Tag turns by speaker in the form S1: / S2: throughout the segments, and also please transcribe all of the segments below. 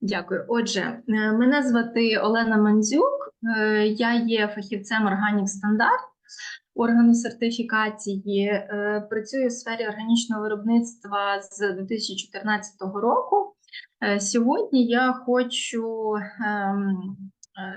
S1: Дякую. Отже, е, мене звати Олена Мандзюк. Е, Я є фахівцем органів Стандарт органу сертифікації. Е, Працюю в сфері органічного виробництва з 2014 року. Сьогодні я хочу ем,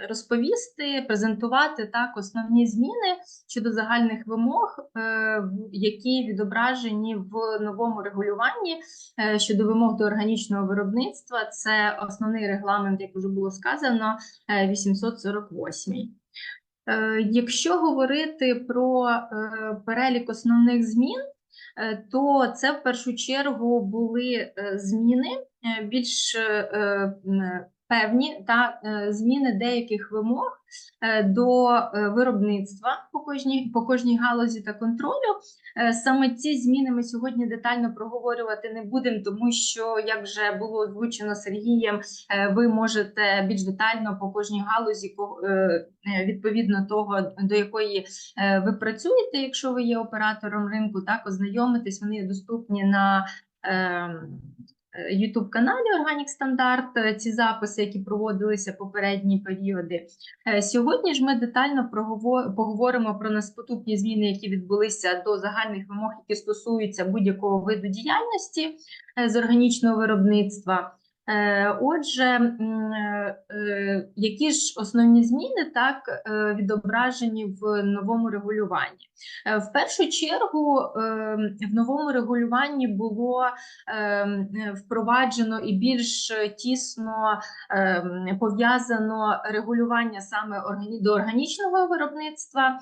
S1: розповісти, презентувати так основні зміни щодо загальних вимог, е, які відображені в новому регулюванні е, щодо вимог до органічного виробництва. Це основний регламент, як вже було сказано, е, 848. Е, Якщо говорити про е, перелік основних змін, е, то це в першу чергу були е, зміни е, більш е, певні та е, зміни деяких вимог е, до е, виробництва по кожній, по кожній галузі та контролю. Саме ці зміни ми сьогодні детально проговорювати не будемо, тому що, як вже було озвучено Сергієм, ви можете більш детально по кожній галузі відповідно того, до якої ви працюєте, якщо ви є оператором ринку, так ознайомитись. Вони доступні на youtube каналі Organic Стандарт. е, Ці записи, які проводилися попередні періоди. Е, Сьогодні ж ми детально поговоримо про наступні зміни, які відбулися до загальних вимог, які стосуються будь-якого виду діяльності е, з органічного виробництва. Е, Отже, е, е, які ж основні зміни так відображені в новому регулюванні? В першу чергу в новому регулюванні було впроваджено і більш тісно пов'язано регулювання саме до органічного виробництва.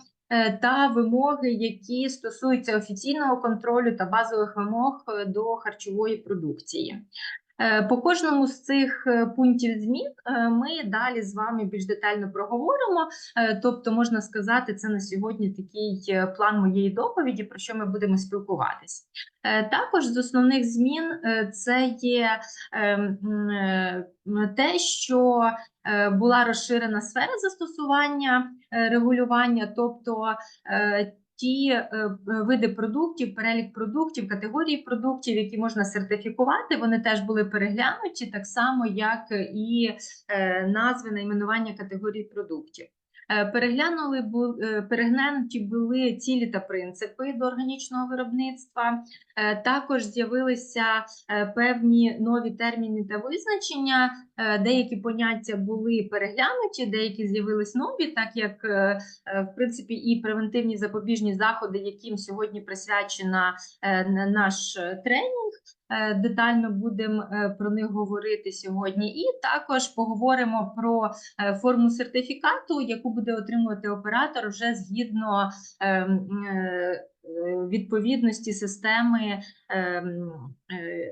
S1: Та вимоги, які стосуються офіційного контролю та базових вимог до харчової продукції. Е, По кожному з цих е, пунктів змін е, ми далі з вами більш детально проговоримо. Тобто, можна сказати, це на сьогодні такий план моєї доповіді, про що ми будемо спілкуватись. Е, Також з основних змін це є те, що була розширена сфера застосування регулювання, тобто ті е, е, види продуктів, перелік продуктів, категорії продуктів, які можна сертифікувати, вони теж були переглянуті, так само як і е, назви найменування категорій продуктів. Е, Переглянули е, переглянуті були цілі та принципи до органічного виробництва. Е, Також з'явилися певні нові терміни та визначення. Деякі поняття були переглянуті, деякі з'явились нові, так як в принципі і превентивні запобіжні заходи, яким сьогодні присвячена наш тренінг. Е, Детально будемо е, про них говорити сьогодні, і також поговоримо про е, форму сертифікату, яку буде отримувати оператор вже згідно відповідності системи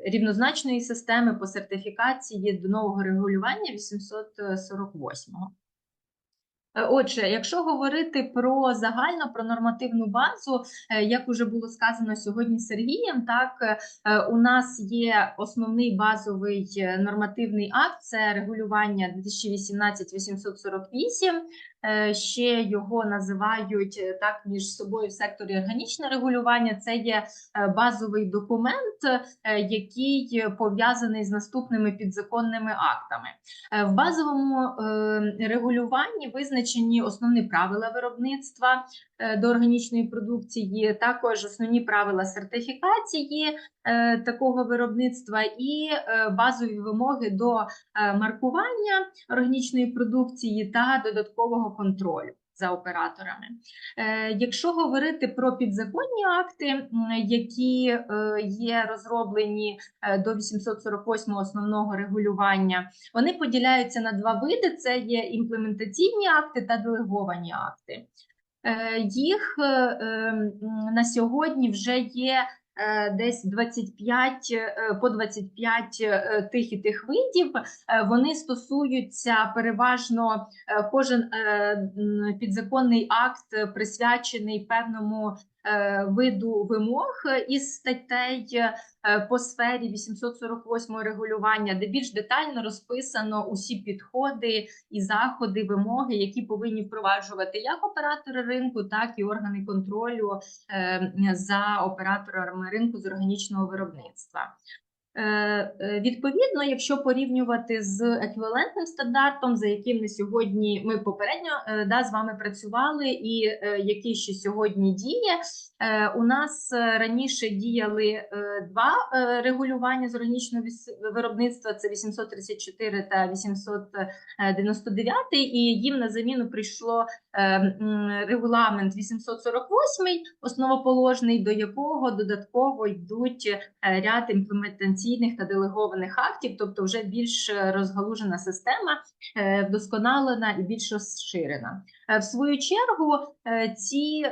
S1: рівнозначної системи по сертифікації до нового регулювання 848-го. Е, Отже, якщо говорити про загально про нормативну базу, е, як уже було сказано сьогодні Сергієм, так е, у нас є основний базовий нормативний акт це регулювання 2018-848. Е, Ще його називають е, так між собою в секторі органічне регулювання. Це є е, базовий документ, який пов'язаний з наступними підзаконними актами. В базовому регулюванні визначені основні правила виробництва до органічної продукції, також основні правила сертифікації такого виробництва і е, базові вимоги до е, маркування органічної продукції та додаткового контролю. За операторами, Е, якщо говорити про підзаконні акти, які е, є розроблені е, до 848 основного регулювання, вони поділяються на два види: це є імплементаційні акти та делеговані акти. Е, Їх е, е, м, на сьогодні вже є е, десь 25 е, по 25 е, тих і тих видів. Е, Вони стосуються переважно е, кожен е, підзаконний акт е, присвячений певному е, виду вимог із статей е, по сфері 848 регулювання, де більш детально розписано усі підходи і заходи, вимоги, які повинні впроваджувати як оператори ринку, так і органи контролю е, за операторами ринку з органічного виробництва. Е, е, Відповідно, якщо порівнювати з еквівалентним стандартом, за яким на сьогодні ми попередньо е, да, з вами працювали, і який ще сьогодні діє, у нас раніше діяли два регулювання з органічного виробництва: це 834 та 899, і їм на заміну прийшло регламент 848, основоположний, до якого додатково йдуть ряд імплементаційних та делегованих актів, тобто вже більш е, розгалужена система, е, вдосконалена і більш розширена. Е, В свою чергу ці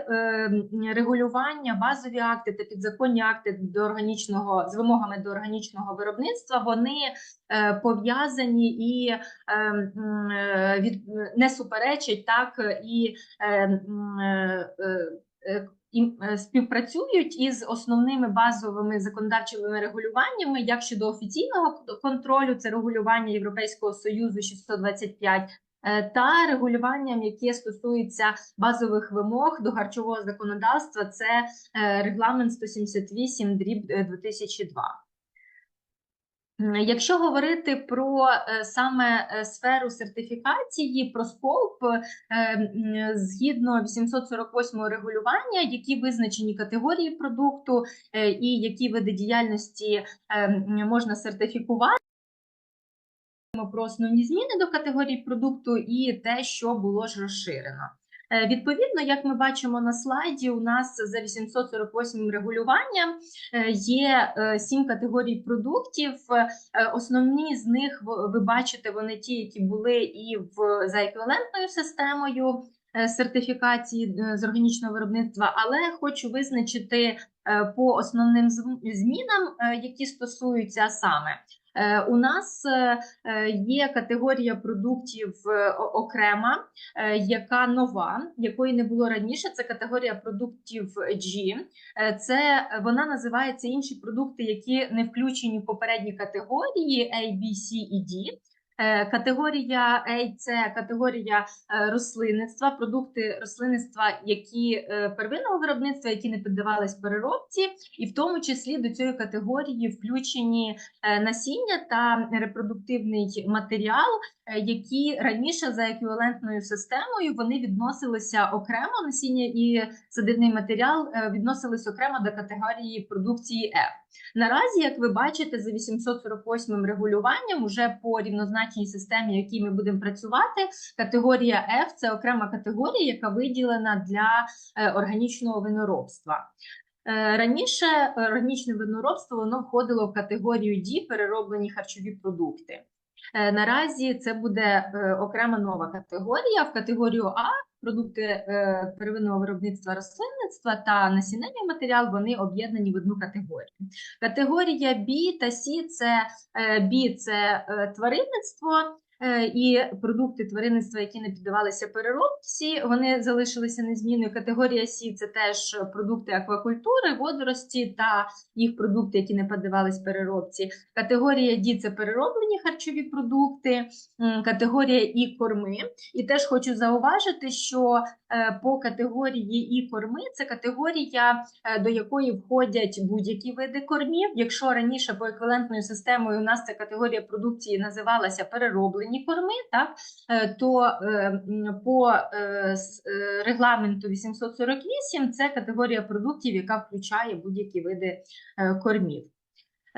S1: регулювання, базові акти та підзаконні акти до органічного з вимогами до органічного виробництва вони пов'язані і від не суперечать так і співпрацюють із основними базовими законодавчими регулюваннями, як щодо офіційного контролю, це регулювання Європейського союзу 625, е, та регулюванням, яке стосується базових вимог до харчового законодавства, це е, регламент 178 дріб е, 2002. Якщо говорити про е, саме е, сферу сертифікації, про скоп, е, згідно 848 регулювання, які визначені категорії продукту і які види діяльності можна сертифікувати. Про основні зміни до категорії продукту і те, що було ж розширено. Е, Відповідно, як ми бачимо на слайді, у нас за 848 регулюванням е, є е, сім категорій продуктів. Основні з них ви бачите, вони ті, які були і в за еквівалентною системою сертифікації з органічного виробництва, але хочу визначити по основним змінам, які стосуються саме. Е, У нас е, е, є категорія продуктів окрема, яка нова, якої не було раніше. Це категорія продуктів G. Це вона називається інші продукти, які не включені в попередні категорії A, B, C і D. Е, Категорія A – це категорія е, рослинництва, продукти рослинництва, які е, первинного виробництва, які не піддавались переробці, і в тому числі до цієї категорії включені насіння та репродуктивний матеріал, які раніше за еквівалентною системою вони відносилися окремо насіння і садивний матеріал е, відносились окремо до категорії продукції F. Наразі, як ви бачите, за 848 регулюванням, уже по рівнозначній системі, якій ми будемо працювати, категорія F – це окрема категорія, яка виділена для е, органічного виноробства. Е, Раніше органічне виноробство воно входило в категорію D – перероблені харчові продукти. Е, Наразі це буде е, окрема нова категорія. В категорію А продукти е, первинного виробництва рослинництва та насінення матеріал вони об'єднані в одну категорію. Категорія Бі та Сі – це Бі – це тваринництво. Е, І продукти тваринництва, які не піддавалися переробці, вони залишилися незмінною. Категорія С це теж продукти аквакультури, водорості та їх продукти, які не піддавались переробці. Категорія Д це перероблені харчові продукти, категорія І корми. І теж хочу зауважити, що е, по категорії І корми це категорія, е, до якої входять будь-які види кормів. Якщо раніше по еквівалентною системою у нас ця категорія продукції називалася перероблені корми, так е, то е, по е, регламенту 848 це категорія продуктів, яка включає будь-які види кормів.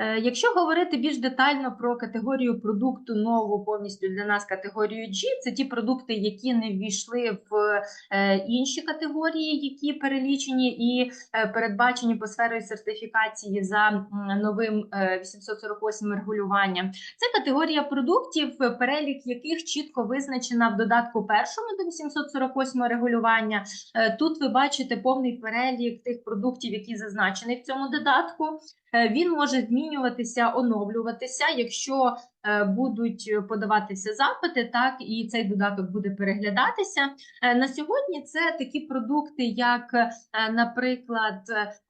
S1: Е, Якщо говорити більш детально про категорію продукту нову повністю для нас категорію G, це ті продукти, які не ввійшли в е, інші категорії, які перелічені і е, передбачені по сфері сертифікації за новим е, 848 регулюванням. Це категорія продуктів, перелік яких чітко визначена в додатку першому до 848 регулювання. Тут ви бачите повний перелік тих продуктів, які зазначені в цьому додатку. Е, Він може змінюватися, оновлюватися. Якщо будуть подаватися запити, так і цей додаток буде переглядатися. Е, На сьогодні це такі продукти, як, е, наприклад,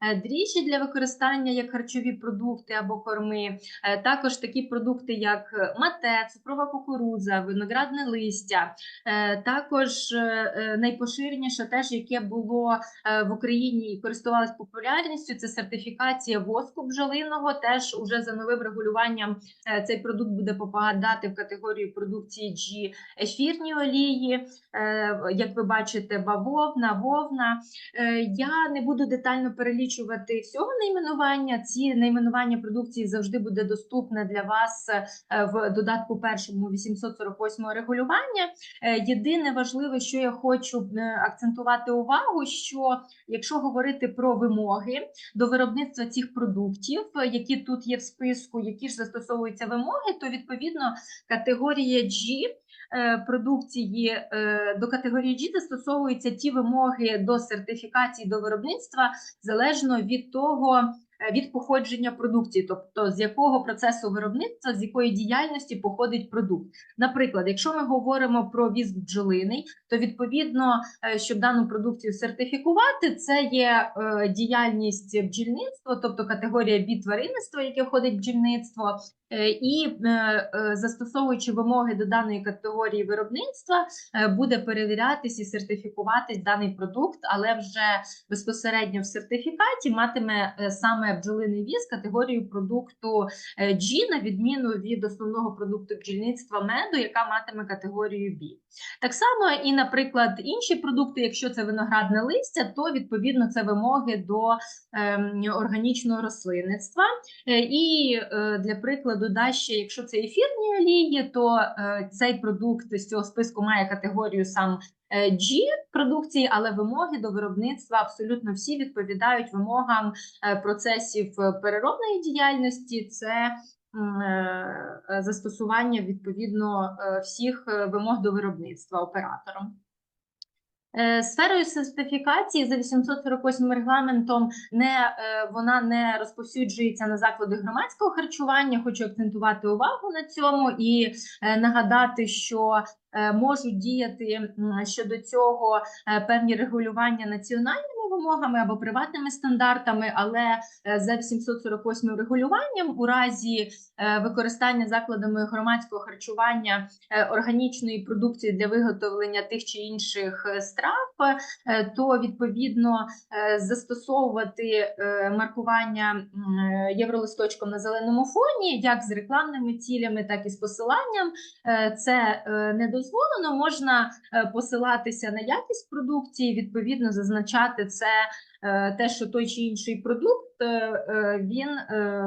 S1: е, дріжджі для використання як харчові продукти або корми, Е, також такі продукти, як мате, цукрова кукурудза, виноградне листя. Е, Також е, е, найпоширеніше, теж яке було е, в Україні і користувалось популярністю, це сертифікація воску бджолиного. Теж уже за новим регулюванням е, цей продукт буде попадати в категорію продукції G ефірні олії. Е, Як ви бачите, бавовна, вовна. Е, Я не буду детально перелічувати всього найменування. Ці найменування продукції завжди буде доступне для вас е, в додатку першому 848 регулювання. Єдине важливе, що я хочу акцентувати увагу, що якщо говорити про вимоги до виробництва цих продуктів, які тут є в списку, які ж застосовуються вимоги, то відповідно категорія G е, продукції е, до категорії G застосовуються ті вимоги до сертифікації до виробництва залежно від того. Е, Від походження продукції, тобто з якого процесу виробництва, з якої діяльності походить продукт. Наприклад, якщо ми говоримо про віск бджолиний, то відповідно, е, щоб дану продукцію сертифікувати, це є е, діяльність бджільництва, тобто категорія бі тваринництва, яке входить в бджільництво, і застосовуючи вимоги до даної категорії виробництва, буде перевірятись і сертифікуватись даний продукт, але вже безпосередньо в сертифікаті матиме е, саме бджолиний віз категорію продукту е, G, на відміну від основного продукту бджільництва меду, яка матиме категорію B. Так само і, наприклад, інші продукти, якщо це виноградне листя, то відповідно це вимоги до ем, органічного рослинництва. Е, І е, для прикладу, да, ще якщо це ефірні олії, то цей продукт з цього списку має категорію сам G продукції, але вимоги до виробництва абсолютно всі відповідають вимогам е, процесів е, переробної діяльності. Це е, е, застосування відповідно е, всіх е, вимог до виробництва оператором. Е, Сферою сертифікації за 848 регламентом не е, вона не розповсюджується на заклади громадського харчування. Хочу акцентувати увагу на цьому і е, нагадати, що е, можуть діяти щодо цього е, певні регулювання національними вимогами або приватними стандартами, але е, за 848 регулюванням у разі е, використання закладами громадського харчування е, органічної продукції для виготовлення тих чи інших е, страв, е, то відповідно е, застосовувати е, маркування е, євролисточком на зеленому фоні, як з рекламними цілями, так і з посиланням. Е, Це е, не дозволено. Можна е, посилатися на якість продукції, відповідно зазначати це е, те, що той чи інший продукт е, він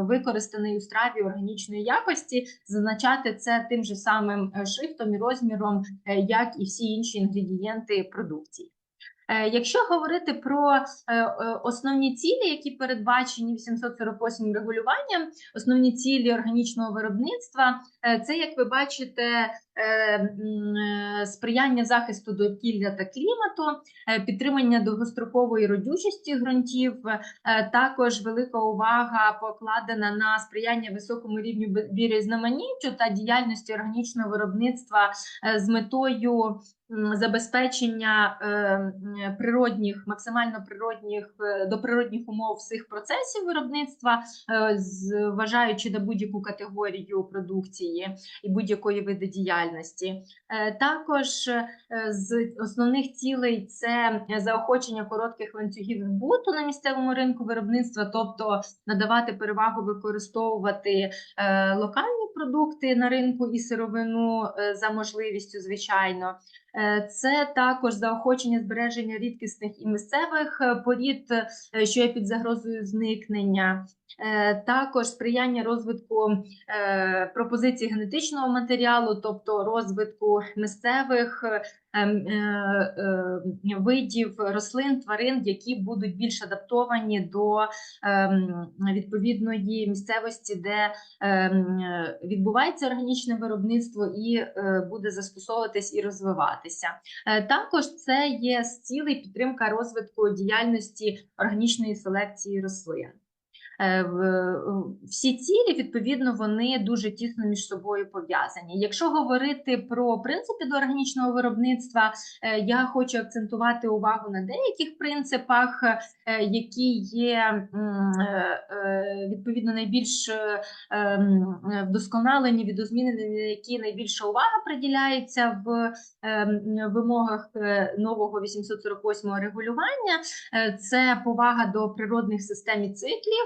S1: використаний у страві органічної якості, зазначати це тим же самим шрифтом і розміром, як і всі інші інгредієнти продукції. Якщо говорити про основні цілі, які передбачені 848 регулюванням, основні цілі органічного виробництва, це, як ви бачите, сприяння захисту довкілля та клімату, е, підтримання довгострокової родючості ґрунтів, е, також велика увага покладена на сприяння високому рівню бі- біорізноманіттю та діяльності органічного виробництва е, з метою забезпечення е, природних, максимально природних е, до природних умов всіх процесів виробництва, е, зважаючи на будь-яку категорію продукції і будь-якої види діяльності. Е, Також е, з основних цілей це заохочення коротких ланцюгів збуту на місцевому ринку виробництва, тобто надавати перевагу використовувати е, локальні продукти на ринку і сировину за можливістю, звичайно. Е, Це також заохочення збереження рідкісних і місцевих е, порід, е, що є під загрозою зникнення. Також сприяння розвитку пропозицій генетичного матеріалу, тобто розвитку місцевих видів рослин, тварин, які будуть більш адаптовані до ем, відповідної місцевості, де ем, е, відбувається органічне виробництво і е, буде застосовуватись і розвиватися. Е, Також це є з цілей підтримка розвитку діяльності органічної селекції рослин. Е, Всі цілі, відповідно, вони дуже тісно між собою пов'язані. Якщо говорити про принципи до органічного виробництва, е, я хочу акцентувати увагу на деяких принципах, е, які є відповідно найбільш вдосконалені, відозмінені, на які найбільша увага приділяється в вимогах нового 848 регулювання. Це повага до природних систем і циклів,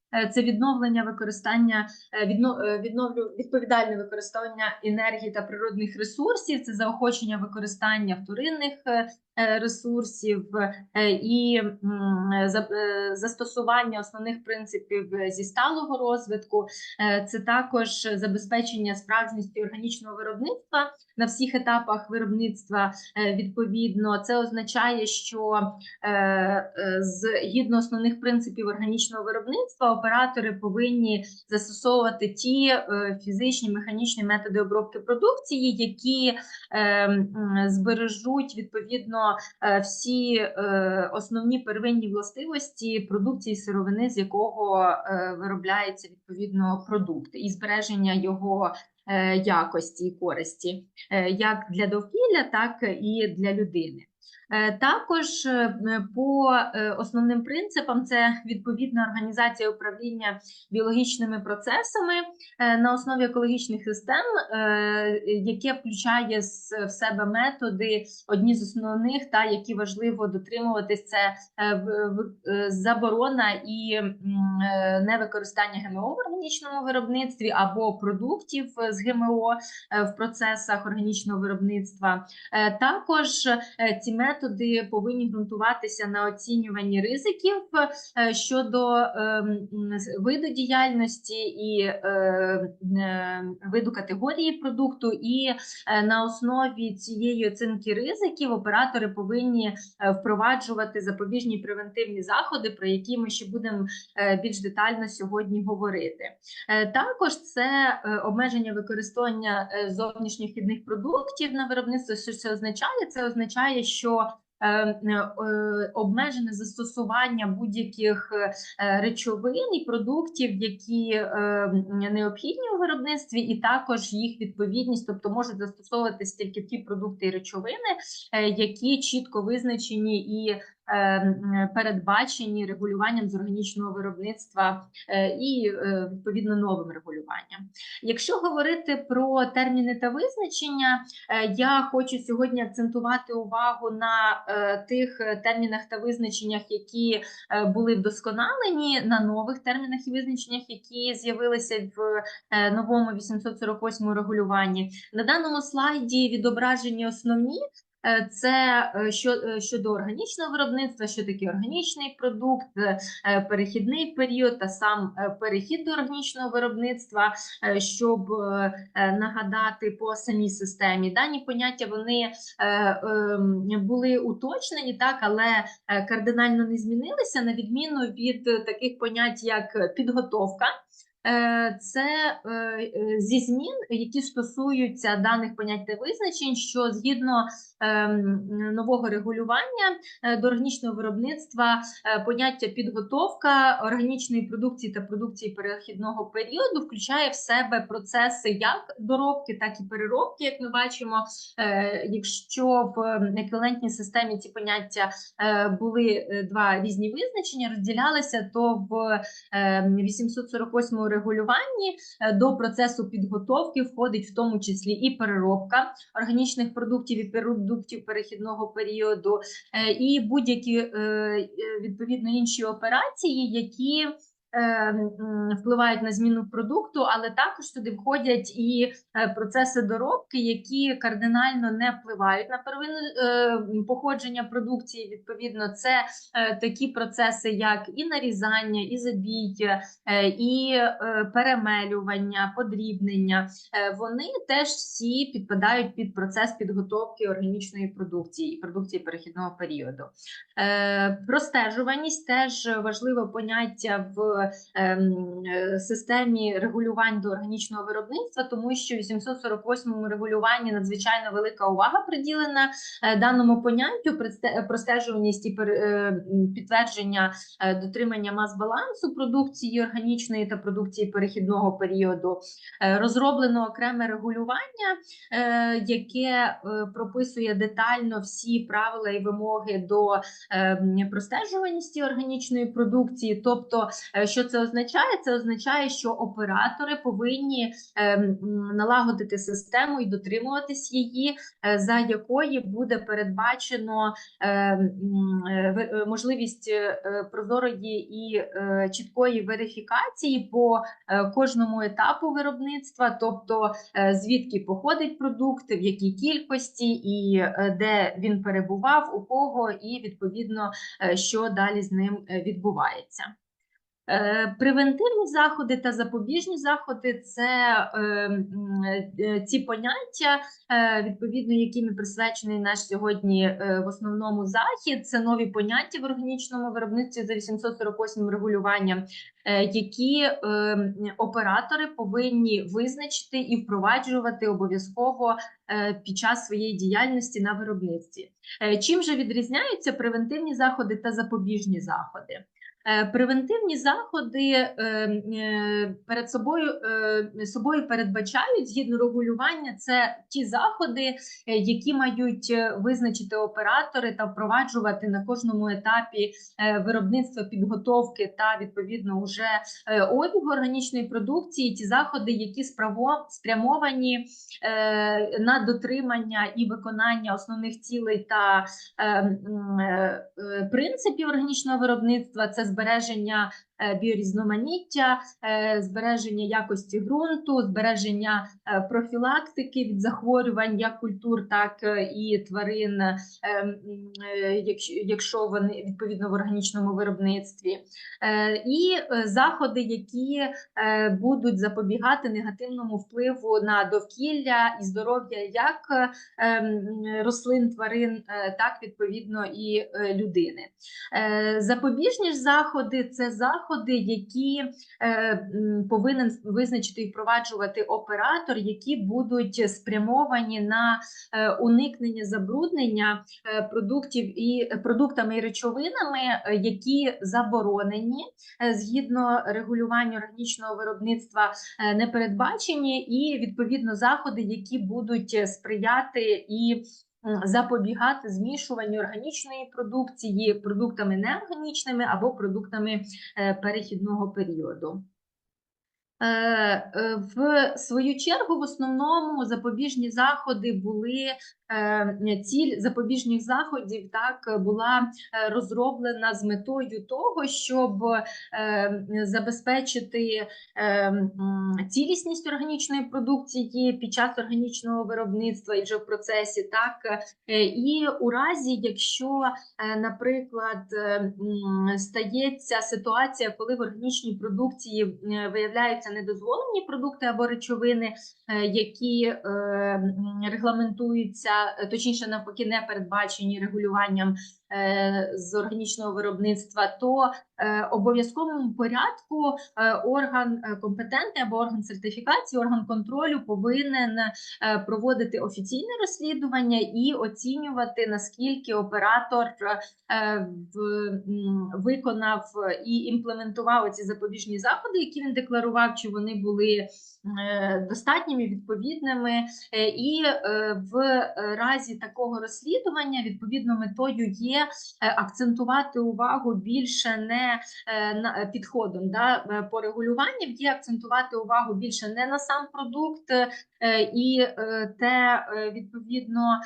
S1: це відновлення використання е, відно- е, відновлю відповідальне використання енергії та природних ресурсів, це заохочення використання вторинних е, е, ресурсів е, і за- е, застосування основних принципів е, зі сталого розвитку. Е, Це також забезпечення справжністі органічного виробництва на всіх етапах виробництва. е, Відповідно, це означає, що е, е, згідно основних принципів органічного виробництва, оператори повинні застосовувати ті е, фізичні механічні методи обробки продукції, які е, збережуть відповідно е, всі основні первинні властивості продукції сировини, з якого виробляється відповідно продукт, і збереження його якості і користі, як для довкілля, так і для людини. Е, Також е, по е, основним принципам це відповідна організація управління біологічними процесами на основі екологічних систем, яке включає в себе методи, одні з основних, та які важливо дотримуватись, це заборона і невикористання ГМО в органічному виробництві або продуктів з ГМО в процесах органічного виробництва. Також ці методи повинні ґрунтуватися на оцінюванні ризиків е, щодо е, м, з- виду діяльності і е, е, виду категорії продукту, і е, на основі цієї оцінки ризиків оператори повинні впроваджувати запобіжні превентивні заходи, про які ми ще будемо більш детально сьогодні говорити. Також це обмеження використання зовнішніх вхідних продуктів на виробництво. Що це означає? Це означає, що обмежене застосування будь-яких е, речовин і продуктів, які е, необхідні у виробництві, і також їх відповідність, тобто можуть застосовуватись тільки ті продукти і речовини, е, які чітко визначені і е, передбачені регулюванням з органічного виробництва е, і е, відповідно новим регулюванням. Якщо говорити про терміни та визначення, е, я хочу сьогодні акцентувати увагу на е, тих е, термінах та визначеннях, які е, були вдосконалені, на нових термінах і визначеннях, які з'явилися в е, новому 848 регулюванні. На даному слайді відображені основні. Е, Це е, е, щодо органічного виробництва, що таке органічний продукт, перехідний період та сам перехід до органічного виробництва, щоб нагадати по самій системі. Дані поняття вони ем, були уточнені, так, але кардинально не змінилися, на відміну від таких понять, як підготовка. Е, Це е, е, зі змін, які стосуються даних понять та визначень, що згідно ем, нового регулювання до органічного виробництва поняття підготовка органічної продукції та продукції перехідного періоду включає в себе процеси як доробки, так і переробки. Як ми бачимо, якщо в еквівалентній системі ці поняття були два різні визначення, розділялися, то в е, 848 регулюванні е, до процесу підготовки входить в тому числі і переробка органічних продуктів і продуктів перехідного періоду, е, і будь-які е, відповідно інші операції, які впливають на зміну продукту, але також туди входять і е, процеси доробки, які кардинально не впливають на первинне походження продукції. Відповідно, це е, такі процеси, як і нарізання, і забій, е, і перемелювання, подрібнення. Вони теж всі підпадають під процес підготовки органічної продукції і продукції перехідного періоду. Простежуваність теж важливе поняття в ем, системі регулювань до органічного виробництва, тому що в 848-му регулюванні надзвичайно велика увага приділена е, даному поняттю простежуваність і е, підтвердження е, дотримання мас-балансу продукції органічної та продукції перехідного періоду. Е, Розроблено окреме регулювання, е, яке е, прописує детально всі правила і вимоги до е, простежуваності органічної продукції. Тобто, е, що це означає? Це означає, що оператори повинні е, налагодити систему і дотримуватись її, е, за якої буде передбачено е, можливість прозорої і чіткої верифікації по кожному етапу виробництва, тобто звідки походить продукт, в якій кількості і де він перебував, у кого, і відповідно, що далі з ним відбувається. Е, Превентивні заходи та запобіжні заходи це е, е, ці поняття, відповідно, якими присвячений наш сьогодні в основному захід. Це нові поняття в органічному виробництві за 848 регулюванням, які оператори повинні визначити і впроваджувати обов'язково під час своєї діяльності на виробництві. Чим же відрізняються превентивні заходи та запобіжні заходи? Е, Превентивні заходи е, е, перед собою, собою передбачають згідно регулювання, це ті заходи, які мають визначити оператори та впроваджувати на кожному етапі виробництва підготовки та відповідно уже обігу органічної продукції. Ті заходи, які спрямовані на дотримання і виконання основних цілей та принципів органічного виробництва, це збереження біорізноманіття, е, збереження якості ґрунту, збереження е, профілактики від захворювань як культур, так е, і тварин, е, е, якщо- вони відповідно в органічному виробництві, Е, і е, заходи, які е, будуть запобігати негативному впливу на довкілля і здоров'я як е, рослин, тварин, е, так відповідно і е, людини. Е, Запобіжні ж заходи це заходи, які е, повинен визначити і впроваджувати оператор, які будуть спрямовані на е, уникнення забруднення е, продуктів і продуктами і речовинами, які заборонені згідно регулювання органічного виробництва, не передбачені, і відповідно заходи, які будуть сприяти і запобігати змішуванню органічної продукції продуктами неорганічними або продуктами е, перехідного періоду. Е, е, В свою чергу, в основному запобіжні заходи були ціль запобіжних заходів так була е, розроблена з метою того, щоб е, забезпечити е, цілісність органічної продукції під час органічного виробництва і вже в процесі, так. Е, і у разі, якщо, е, наприклад, е, стається ситуація, коли в органічній продукції е, виявляються недозволені продукти або речовини, е, які е, регламентуються, е, точніше, навпаки, не передбачені регулюванням е, з органічного виробництва, то е, обов'язковому порядку е, орган е, компетентний або орган сертифікації, орган контролю повинен е, проводити офіційне розслідування і оцінювати наскільки оператор е, виконав і імплементував ці запобіжні заходи, які він декларував, чи вони були е, достатніми, відповідними. Е, І е, в разі такого розслідування відповідно метою є е, акцентувати увагу більше не е, на підходом да, е, по регулюванню, є акцентувати увагу більше не на сам продукт е, і е, те е, відповідно,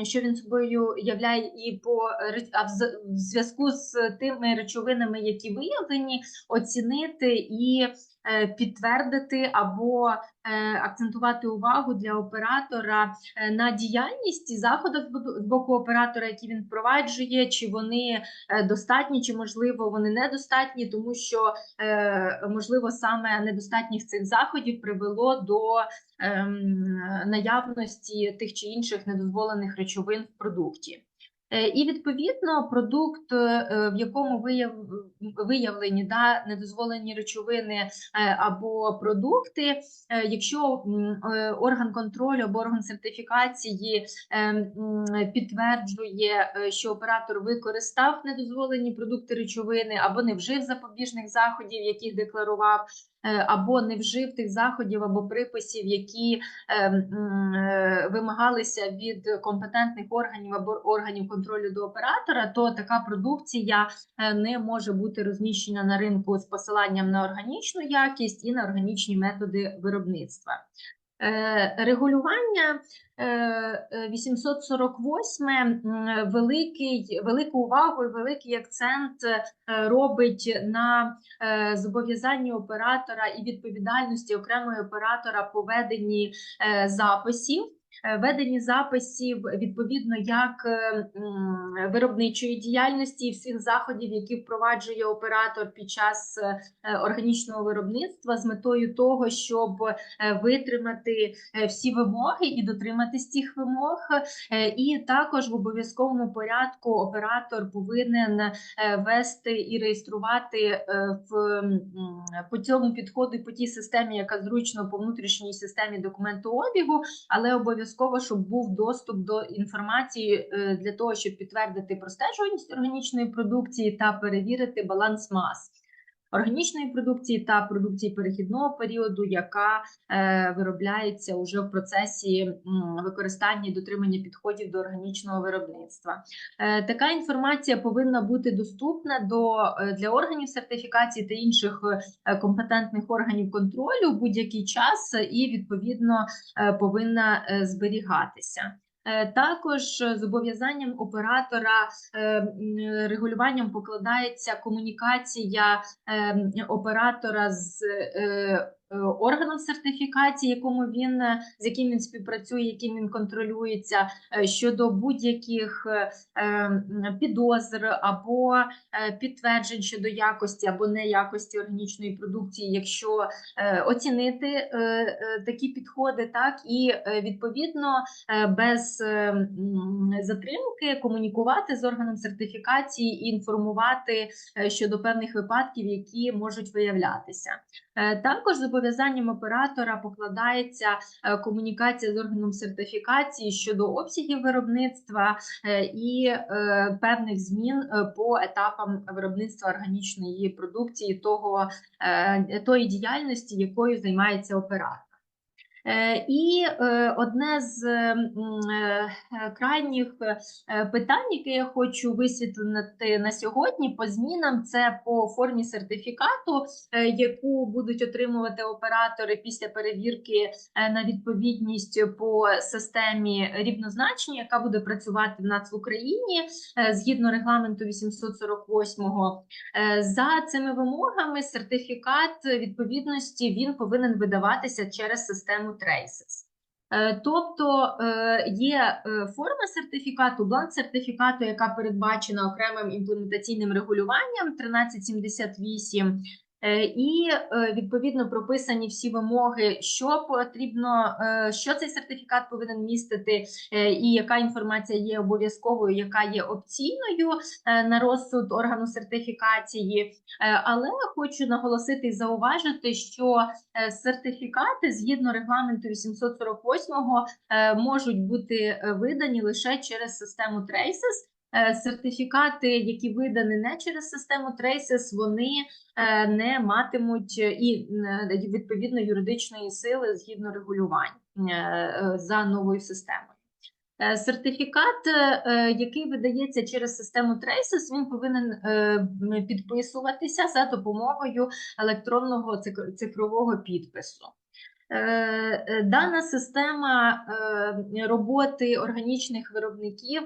S1: е, що він собою являє, і по а в зв'язку з тими речовинами, які виявлені, оцінити і е, підтвердити або е, акцентувати увагу для оператора е, на діяльність і з боку оператора, які він впроваджує, чи вони е, достатні, чи можливо вони недостатні, тому що е, можливо саме недостатність цих заходів привело до ем, наявності тих чи інших недозволених речовин в продукті. Е, І відповідно продукт, е, в якому вияв, виявлені да, недозволені речовини е, або продукти, е, якщо е, орган контролю або орган сертифікації е, підтверджує, е, що оператор використав недозволені продукти речовини або не вжив запобіжних заходів, яких декларував, е, або не вжив тих заходів або приписів, які е, е, вимагалися від компетентних органів або органів контролю до оператора, то така продукція е, не може бути розміщена на ринку з посиланням на органічну якість і на органічні методи виробництва. Е, Регулювання е, е, 848 великий, велику увагу і великий акцент е, робить на е, зобов'язанні оператора і відповідальності окремої оператора по веденні е, записів. Е, Веденні записів відповідно як е, виробничої діяльності і всіх заходів, які впроваджує оператор під час е, органічного виробництва, з метою того, щоб витримати всі вимоги і дотриматись цих вимог. І також в обов'язковому порядку оператор повинен вести і реєструвати в по цьому підходу і по тій системі, яка зручно по внутрішній системі документообігу, але обов'язково, щоб був доступ до інформації е, для того, щоб підтвердити простежуваність органічної продукції та перевірити баланс мас. Органічної продукції та продукції перехідного періоду, яка е, виробляється уже в процесі м, використання і дотримання підходів до органічного виробництва. Е, така інформація повинна бути доступна до е, для органів сертифікації та інших е, компетентних органів контролю в будь-який час і відповідно е, повинна е, зберігатися. Е, Також зобов'язанням оператора е, регулюванням покладається комунікація е, оператора з органом сертифікації, якому він е, з яким він співпрацює, яким він контролюється е, щодо будь-яких е, е, підозр або е, підтверджень щодо якості або неякості органічної продукції, якщо е, оцінити е, е, такі підходи, так і е, відповідно е, без е, затримки комунікувати з органом сертифікації і інформувати е, щодо певних випадків, які можуть виявлятися. Е, Також зобов'язанням оператора покладається е, комунікація з органом сертифікації щодо обсягів виробництва е, і е, певних змін по етапам виробництва органічної продукції того, тої діяльності, якою займається оператор. Е, І е, одне з е, крайніх питань, яке я хочу висвітлити на сьогодні по змінам, це по формі сертифікату, яку будуть отримувати оператори після перевірки на відповідність по системі рівнозначення, яка буде працювати в нас в Україні згідно регламенту 848-го. Е, За цими вимогами сертифікат відповідності він повинен видаватися через систему Traces. Е, Тобто е, є е, форма сертифікату, бланк сертифікату, яка передбачена окремим імплементаційним регулюванням 1378, е, і е, відповідно прописані всі вимоги, що потрібно, е, що цей сертифікат повинен містити, е, і яка інформація є обов'язковою, яка є опційною е, на розсуд органу сертифікації. Е, Але хочу наголосити і зауважити, що е, сертифікати згідно регламенту 848-го е, можуть бути е, видані лише через систему Traces. Е, Сертифікати, які видані не через систему Traces, вони е, не матимуть е, і відповідно юридичної сили згідно регулювань за новою системою. Сертифікат, який видається через систему Traces, він повинен підписуватися за допомогою електронного цифрового підпису. Е, е, Дана система е, роботи органічних виробників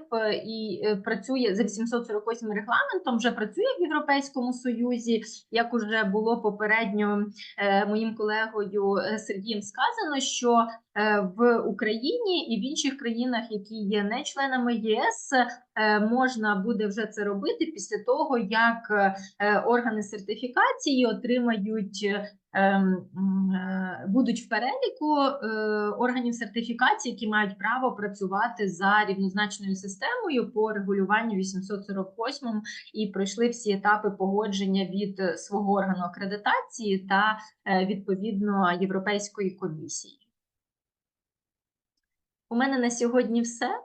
S1: і працює за 848 регламентом, вже працює в Європейському Союзі, як уже було попередньо моїм колегою Сергієм сказано, що в Україні і в інших країнах, які є не членами ЄС, е, можна буде вже це робити після того, як е, органи сертифікації отримають. е, ем, е, Будуть в переліку е, органів сертифікації, які мають право працювати за рівнозначною системою по регулюванню 848 і пройшли всі етапи погодження від е, свого органу акредитації та е, відповідно Європейської комісії. У мене на сьогодні все.